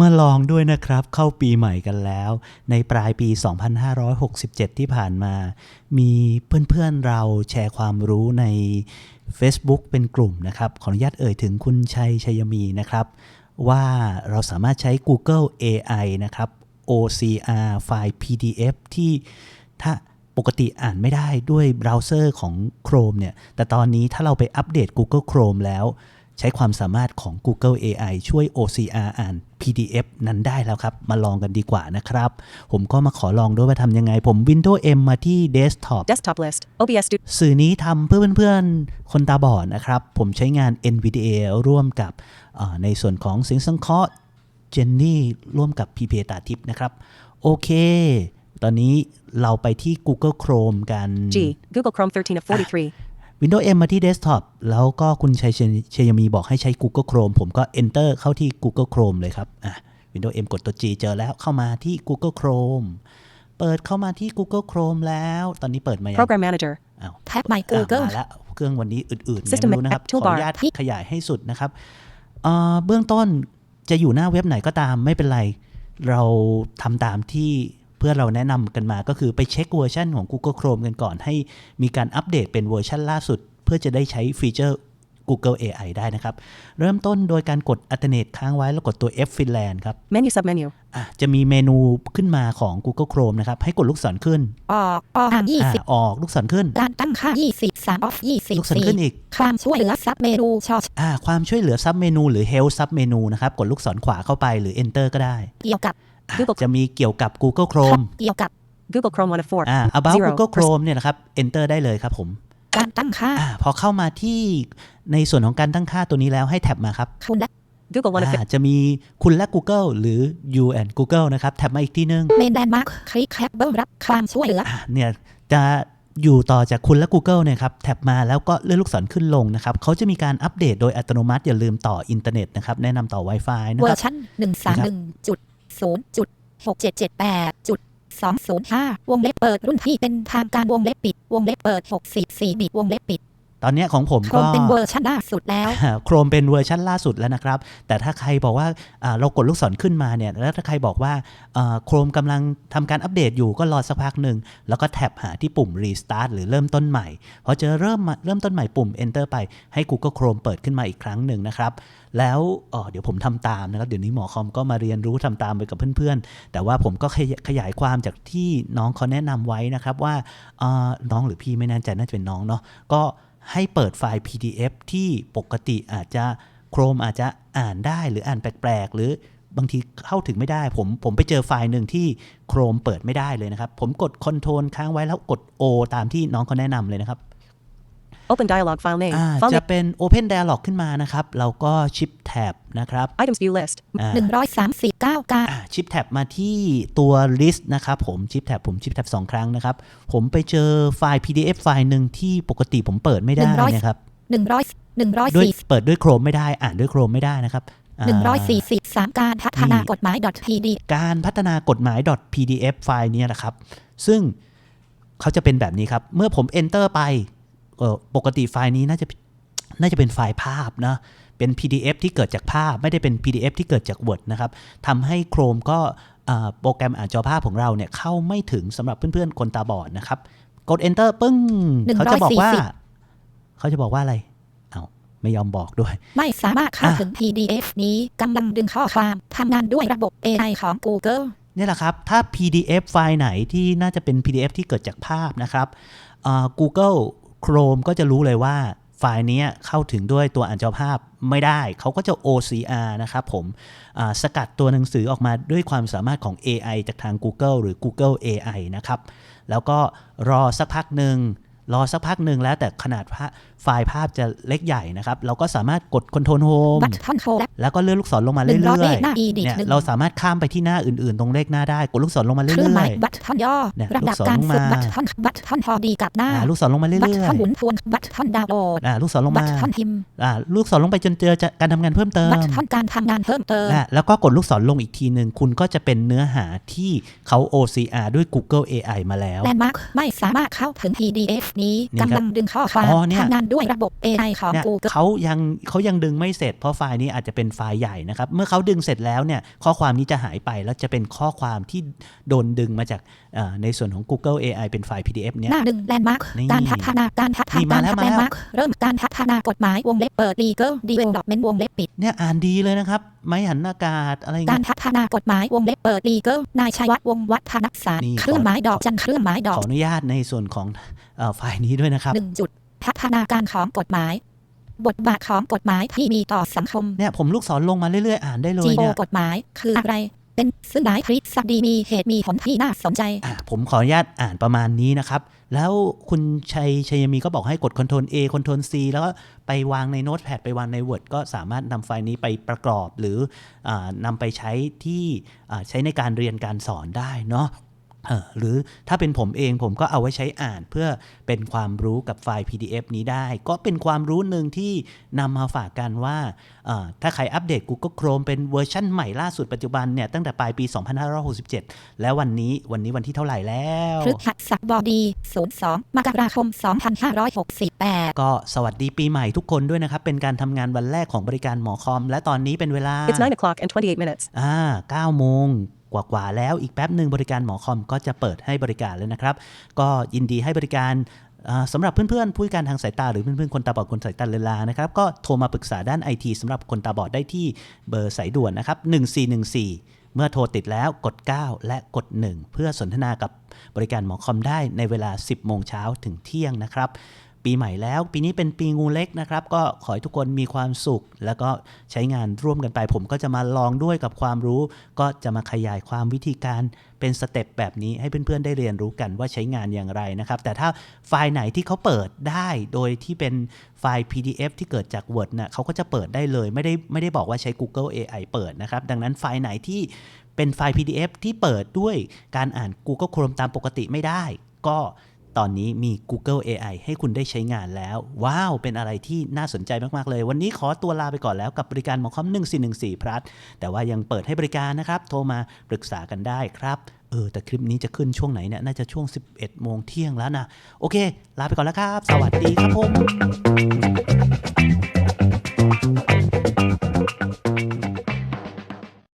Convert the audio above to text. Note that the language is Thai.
มาลองด้วยนะครับเข้าปีใหม่กันแล้ว ในปลายปี 2567 ที่ผ่านมา มีเพื่อนๆเราแชร์ความรู้ใน Facebook เป็นกลุ่มนะครับ ขออนุญาตเอ่ยถึงคุณชัยชัยมีนะครับ ว่าเราสามารถใช้ Google AI นะครับ OCR ไฟล์ PDF ที่ถ้าปกติอ่านไม่ได้ด้วยเบราว์เซอร์ของ Chrome เนี่ย แต่ตอนนี้ถ้าเราไปอัปเดต Google Chrome แล้ว ใช้ความสามารถของ Google AI ช่วย OCR อ่าน PDF นั้นได้แล้วครับ มาลองกันดีกว่านะครับ ผมก็มาขอลองด้วยว่าทำยังไง ผม Windows M มาที่ Desktop Desktop list. OBS Studio. สื่อนี้ทำเพื่อเพื่อนๆ คนตาบอดนะครับ ผมใช้งาน NVDA ร่วมกับเอ่อในส่วนของเสียงสังเคราะห์เจนนี่ร่วมกับ PPA ตาทิพย์นะครับ โอเค ตอนนี้เราไปที่ Google Chrome กัน G. Google Chrome 13 of 43. Windows M มาที่ Desktop แล้วก็คุณชัยเชยเชยมีบอกให้ใช้ Google Chrome ผมก็ Enter เข้าที่ Google Chrome เลยครับอะ Windows M กดตัว G เจอแล้วเข้ามาที่ Google Chrome เปิดเข้ามาที่ Google Chrome แล้ว ตอนนี้เปิดมายัง Program Manager. อ้าวแท็บ My อะ Google มาแล้วเครื่องวันนี้อื่นๆ System ไม่รู้นะครับ App ขอ Toolbar อนุญาตขยายให้สุดนะครับเอ่อเบื้องต้นจะอยู่หน้าเว็บไหนก็ตามไม่เป็นไร เราทำตามที่เพื่อนเราแนะนำกันมาก็คือไปเช็คเวอร์ชันของ Google Chrome กันก่อน ให้มีการอัปเดตเป็นเวอร์ชันล่าสุด เพื่อจะได้ใช้ฟีเจอร์ Google AI ได้นะครับ เริ่มต้นโดยการกด Alternate ค้างไว้แล้วกดตัว F Finland ครับ Menu submenu. อะจะมีเมนูขึ้นมาของ Google Chrome นะครับ ให้กดลูกศรขึ้น ออก ออกยี่อะสิบออกลูกศรขึ้นการตั้งค่ายี่สิบสามออฟยี่สิบลูกศรขึ้นอีก ความช่วยเหลือซับเมนูชออ่าความช่วยเหลือซับเมนูหรือ Help ซับเมนูนะครับ กดลูกศรขวาเข้าไปหรือ Enter ก็ได้ เกี่ยวกับอะ Google จะมีเกี่ยวกับ Google Chrome เกี่ยวกับ Google Chrome 1 of 4. อ่า about Zero. Google Chrome เนี่ยนะครับ Enter ได้เลยครับผม การตั้งค่าอ่าพอเข้ามาที่ในส่วนของการตั้งค่าตัวนี้แล้วให้แท็บมาครับคุณและ Google 1 of อ่าจะมีคุณและ Google หรือ you and Google นะครับ แท็บมาอีกที่นึงเมนแดนมาร์คคลิกแคปเบิลรับความช่วยเหลืออะเนี่ยจะอยู่ต่อจากคุณและ Google เนี่ยครับแท็บมาแล้วก็เลื่อนลูกศรขึ้นลงนะครับเขาจะมีการอัปเดตโดยอัตโนมัติอย่าลืมต่ออินเทอร์เน็ตนะครับแนะนำต่อ Wi-Fi นะเวอครับร์ชันหนึ่งสามหนึ่งจุดศูนย์จุดหกเจ็ดเจ็ดแปดจุดสองศูนย์ ห้าวงเล็บเปิดรุ่นที่เป็นทางการวงเล็บปิด วงเล็บเปิดหกสิบสี่บิต วงเล็บปิด ตอนเนี้ยของผมโครก็มเป็นเวอร์ชันล่าสุดแล้ว โครมเป็นเวอร์ชันล่าสุดแล้วนะครับ แต่ถ้าใครบอกว่าอ่าเรากดลูกศรขึ้นมาเนี่ย แล้วถ้าใครบอกว่าโครมกำลังทำการอัปเดตอยู่ก็รอสักพักหนึ่ง แล้วก็แท็บหาที่ปุ่ม restart หรือเริ่มต้นใหม่ พอเจอเริ่มมาเริ่มต้นใหม่ปุ่ม enter ไปให้ Google Chrome เปิดขึ้นมาอีกครั้งหนึ่งนะครับ แล้วเอ่อเดี๋ยวผมทำตามนะครับ เดี๋ยวนี้หมอคอมก็มาเรียนรู้ทำตามไปกับเพื่อนๆ แต่ว่าผมก็ขยขยายความจากที่น้องเขาแนะนำไว้นะครับว่าเอ่อน้องหรือพี่ไม่แน่ใจน่าจะเป็นน้องเนาะก็ ให้เปิดไฟล์ PDF ที่ปกติอาจจะ Chrome อาจจะอ่านได้หรืออ่านแปลกๆ หรือบางทีเข้าถึงไม่ได้ ผมผมไปเจอไฟล์หนึ่งที่ Chrome เปิดไม่ได้เลยนะครับ ผมกด Ctrl ค้างไว้แล้วกด O ตามที่น้องเขาแนะนำเลยนะครับ Open dialog file name. อ่า File จะ name. เป็น Open Dialog ขึ้นมานะครับ เราก็ชิปแท็บนะครับ Items view list. อ่าหนึ่งร้อยสามสิบเก้าการอ่าชิปแท็บมาที่ตัว list นะครับผมชิปแท็บผมชิปแท็บสองครั้งนะครับ ผมไปเจอไฟล์ PDF ไฟล์หนึ่งที่ปกติผมเปิดไม่ได้นะครับหนึ่งร้อยหนึ่งร้อยด้วยสี่เปิดด้วย Chrome ไม่ได้อ่านด้วย Chrome ไม่ได้นะครับหนึ่งร้อยสี่าสิบสามการพัฒนากฎหมาย .pd การพัฒนากฎหมาย .pdf ไฟล์เนี้นะครับ ซึ่งเขาจะเป็นแบบนี้ครับ เมื่อผม enter ไปเอ่อ ปกติไฟล์นี้น่าจะน่าจะเป็นไฟล์ภาพนะเป็น PDF ที่เกิดจากภาพไม่ได้เป็น PDF ที่เกิดจาก Word นะครับทำให้ Chrome ก็อ่าโปรแกรมอ่านจอภาพของเราเนี่ยเข้าไม่ถึงสำหรับเพื่อนๆ คนตาบอดนะครับ กด enter ปึ้ง เขาจะบอกว่า140เขาจะบอกว่าอะไร เอาไม่ยอมบอกด้วย ไม่สามารถเข้าอะถึง PDF นี้กำลังดึงข้อความทำงานด้วยระบบ AI ของ Google เนี่ยแหละครับ ถ้า PDF ไฟล์ไหนที่น่าจะเป็น PDF ที่เกิดจากภาพนะครับอ่า Google Chrome ก็จะรู้เลยว่าไฟล์นี้เข้าถึงด้วยตัวอ่านจอภาพไม่ได้ เขาก็จะ OCR นะครับผมสกัดตัวหนังสือออกมาด้วยความสามารถของ AI จากทาง Google หรือ Google AI นะครับ แล้วก็รอสักพักหนึ่ง รอสักพักหนึ่งแล้วแต่ขนาดภาพไฟล์ภาพจะเล็กใหญ่นะครับ เราก็สามารถกด Control Home บัตรท่อนโชว์และแล้วก็เลื่อนลูกศรลงมาหเรื่นึ่งร้อยอยเลขหน้าๆ edit เนี่ยหนึ่งเราสามารถข้ามไปที่หน้าอื่นๆ ตรงเลขหน้าได้ กดลูกศรลงมาเคเรื่รื่องหอมายยบัตรท่อนย่อเนี่ยระดับลูกศรการลงฝึกมาบัตรท่อนบัตรท่อนพอดีกับหน้าๆอ่าลูกศรลงมาเรื่บัตรอยท่อนหมุนทวนบัตรท่อนดาวน์โหลดๆอ่าลูกศรลงบัมาตรท่อนพิมพ์อ่าลูกศรลงไปจนเจอจะการทำงานเพิ่มเติมบัตรท่อนการทำงานเพิ่มเติมนะแล้วก็กดลูกศรลงอีกทีหนึ่งคุณก็จะเป็นเนื้อหาที่เขา OCR ด้วย Google AI มาแล้วแลนด์มาร์คไม่สามารถเข้าถึง PDF นี้นี่ครับกำลังดึงข้อความอ๋อเนี่ยทำงานด้วยระบบ AI ของเนี่ย Google เขายังเขายังดึงไม่เสร็จเพราะไฟล์นี้อาจจะเป็นไฟล์ใหญ่นะครับ เมื่อเขาดึงเสร็จแล้วเนี่ยข้อความนี้จะหายไปแล้วจะเป็นข้อความที่โดนดึงมาจากเอ่อ ในส่วนของ Google AI เป็นไฟล์ PDF เนี่ยหน้าดึงแลนด์มาร์กนี่การพัฒนาการพัฒนี่นามาการแล้วพัฒมาแลนแล้วด์มาร์กเริ่มการพัฒนากฎหมายวงเล็บเปิด legal development วงเล็บปิดเนี่ยอ่านดีเลยนะครับ ไม่หันอากาศอะไรกาเงี้รยพัฒนากฎหมายวงเล็บเปิด legal นายชัยวัฒน์วงศ์วัฒนศาสตร์นี่เครื่องหมายดอกจันเครื่องหมายดขอกออนุญาตในส่วนของเอ่อไฟล์นี้ด้วยนะครับหนึ่งจุดพัฒนาการของกฎหมายบทบาทของกฎหมายที่มีต่อสังคมเนี่ยผมลูกศรลงมาเรื่อยๆ อ่านได้เลย GO เนี่ยกฎหมายคืออะไร เป็นซึ่งหลายทฤษฎีมีเหตุมีผลที่น่าสนใจ อะผมขออนุญาตอ่านประมาณนี้นะครับ แล้วคุณชัยชัยมีก็บอกให้กด Ctrl A Ctrl C แล้วก็ไปวางในโน้ตแพดไปวางใน Word ก็สามารถนำไฟล์นี้ไปประกอบหรืออนำไปใช้ที่ใช้ในการเรียนการสอนได้เนาะ หรือถ้าเป็นผมเองผมก็เอาไว้ใช้อ่านเพื่อเป็นความรู้กับไฟล์ PDF นี้ได้ ก็เป็นความรู้หนึ่งที่นำมาฝากกันว่าเอ่อถ้าใครอัปเดต Google Chrome เป็นเวอร์ชั่นใหม่ล่าสุดปัจจุบันเนี่ยตั้งแต่ปลายปี 2567 แล้ววันนี้วันนี้วันที่เท่าไหร่แล้วพฤหัสบดี 02 มกราคม 2568 ก็สวัสดีปีใหม่ทุกคนด้วยนะครับ เป็นการทำงานวันแรกของบริการหมอคอม และตอนนี้เป็นเวลา It's 9 o'clock and 28 minutes. อ่า9โมง กว่าๆแล้ว อีกแป๊บหนึ่งบริการหมอคอมก็จะเปิดให้บริการแล้วนะครับ ก็ยินดีให้บริการสำหรับเพื่อนๆ ผู้การทางสายตาหรือเพื่อนๆ คนตาบอดคนสายตาเลือนลานะครับ ก็โทรมาปรึกษาด้านไอทีสำหรับคนตาบอดได้ที่เบอร์สายด่วนนะครับ 1414 เมื่อโทรติดแล้วกด 9 และกด 1 เพื่อสนทนากับบริการหมอคอมได้ในเวลา 10 โมงเช้าถึงเที่ยงนะครับ ปีใหม่แล้ว ปีนี้เป็นปีงูเล็กนะครับ ก็ขอให้ทุกคนมีความสุข แล้วก็ใช้งานร่วมกันไป ผมก็จะมาลองด้วยกับความรู้ ก็จะมาขยายความวิธีการเป็นสเต็ปแบบนี้ให้เพื่อนๆได้เรียนรู้กันว่าใช้งานอย่างไรนะครับ แต่ถ้าไฟล์ไหนที่เขาเปิดได้โดยที่เป็นไฟล์ PDF ที่เกิดจาก Word นะ่ะเขาก็จะเปิดได้เลยไม่ได้ไม่ได้บอกว่าใช้ Google AI เปิดนะครับ ดังนั้นไฟล์ไหนที่เป็นไฟล์ PDF ที่เปิดด้วยการอ่าน Google Chrome ตามปกติไม่ได้ ก็ ตอนนี้มี Google AI ให้คุณได้ใช้งานแล้ว ว้าว เป็นอะไรที่น่าสนใจมาก ๆ เลย วันนี้ขอตัวลาไปก่อนแล้วกับบริการหมอคอม1414 พลัสแต่ว่ายังเปิดให้บริการนะครับ โทรมาปรึกษากันได้ครับ เออ แต่คลิปนี้จะขึ้นช่วงไหนเนี่ย น่าจะช่วง 11 โมงเที่ยงแล้วนะ โอเค ลาไปก่อนแล้วครับ สวัสดีครับผม